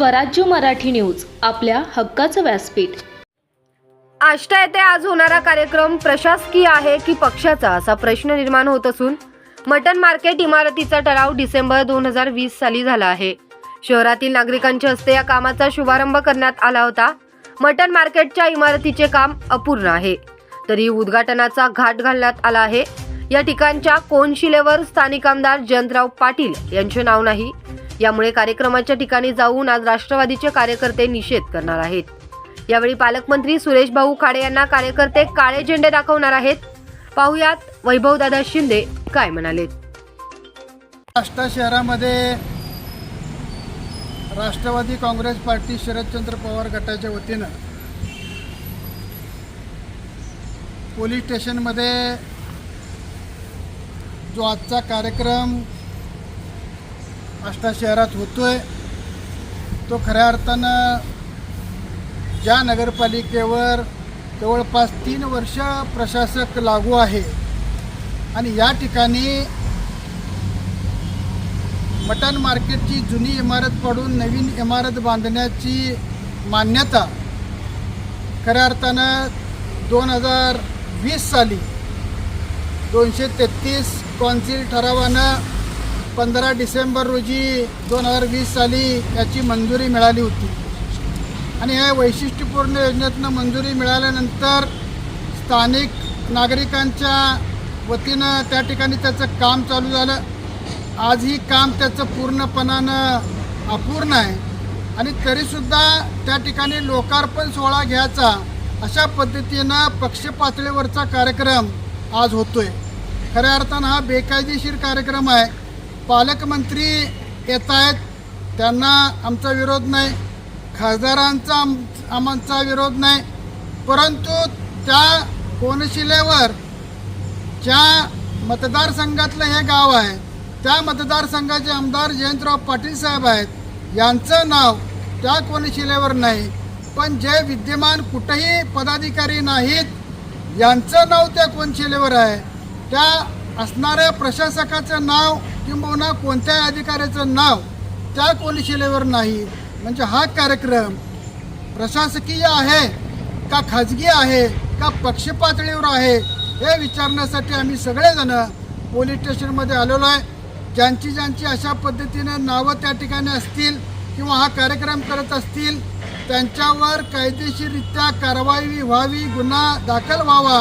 स्वराज्य मराठी न्यूज आपल्या हक्काचं व्यासपीठ. आष्टा येथे आज होणारा कार्यक्रम प्रशासकीय आहे की पक्षाचा असा प्रश्न निर्माण होत असून मटन मार्केट इमारतीचा ठराव डिसेंबर दोन हजार वीस साली झाला आहे. शहरातील नागरिकांच्या हस्ते या कामाचा शुभारंभ करण्यात आला होता. मटन मार्केटच्या इमारतीचे काम अपूर्ण आहे. तरी उद्घाटनाचा घाट घालण्यात आला आहे. या ठिकाणच्या कोनशिलेवर स्थानिक आमदार जयंतराव पाटील यांचे नाव नाही यामुळे कार्यक्रमाच्या ठिकाणी जाऊन आज राष्ट्रवादीचे कार्यकर्ते निषेध करणार आहेत. यावेळी पालकमंत्री सुरेश भाऊ खाडे यांना कार्यकर्ते काळे झेंडे दाखवणार आहेत. पाहुयात वैभवदादा शिंदे काय म्हणाले. आष्टा शहरामध्ये राष्ट्रवादी काँग्रेस पार्टी शरदचंद्र पवार गटाच्या वतीनं पोलीस स्टेशनमध्ये जो आजचा कार्यक्रम आष्टा शहरात होतो आहे तो खऱ्या अर्थानं ज्या नगरपालिकेवर जवळपास तीन वर्ष प्रशासक लागू आहे आणि या ठिकाणी मटण मार्केटची जुनी इमारत पाडून नवीन इमारत बांधण्याची मान्यता खऱ्या अर्थानं दोन हजार वीस साली दोनशे तेहतीस कॉन्सिल ठरावानं पंधरा डिसेंबर रोजी दोन हजार वीस साली याची मंजुरी मिळाली होती. आणि या वैशिष्ट्यपूर्ण योजनेतनं मंजुरी मिळाल्यानंतर स्थानिक नागरिकांच्या वतीनं त्या ठिकाणी त्याचं काम चालू झालं. आजही काम त्याचं पूर्णपणानं अपूर्ण आहे. आणि तरीसुद्धा त्या ठिकाणी लोकार्पण सोहळा घ्यायचा अशा पद्धतीनं पक्षपातळीवरचा कार्यक्रम आज होतोय. खऱ्या अर्थानं हा बेकायदेशीर कार्यक्रम आहे. पालकमंत्री येत आहेत त्यांना आमचा विरोध नाही. खासदारांचा आम आमचा विरोध नाही. परंतु त्या कोनशिलेवर ज्या मतदारसंघातलं हे गाव आहे त्या मतदारसंघाचे आमदार जयंतराव पाटील साहेब आहेत. यांचं नाव त्या कोनशिलेवर नाही. पण जे विद्यमान कुठेही पदाधिकारी नाहीत यांचं नाव त्या कोनशिलेवर आहे. त्या असणाऱ्या प्रशासकाचं नाव किंबहुना कोणत्याही अधिकाऱ्याचं नाव त्या कोलिशिलेवर नाही. म्हणजे हा कार्यक्रम प्रशासकीय आहे का खाजगी आहे का पक्ष पातळीवर आहे हे विचारण्यासाठी आम्ही सगळेजण पोलीस स्टेशनमध्ये आलेलो आहे. ज्यांची ज्यांची अशा पद्धतीनं नावं त्या ठिकाणी असतील किंवा हा कार्यक्रम करत असतील त्यांच्यावर कायदेशीररित्या कारवाई व्हावी गुन्हा दाखल व्हावा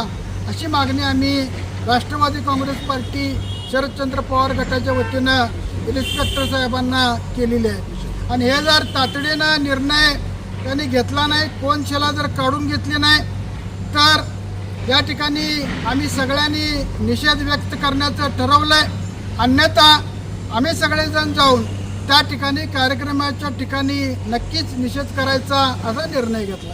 अशी मागणी आम्ही राष्ट्रवादी काँग्रेस पार्टी शरदचंद्र पवार गटाच्या वतीनं इन्स्पेक्टर साहेबांना केलेली आहे. आणि हे जर तातडीनं निर्णय त्यांनी घेतला नाही कोण शेला जर काढून घेतली नाही तर या ठिकाणी आम्ही सगळ्यांनी निषेध व्यक्त करण्याचं ठरवलं आहे अन्यथा आम्ही सगळेजण जाऊन त्या ठिकाणी कार्यक्रमाच्या ठिकाणी नक्कीच निषेध करायचा असा निर्णय घेतला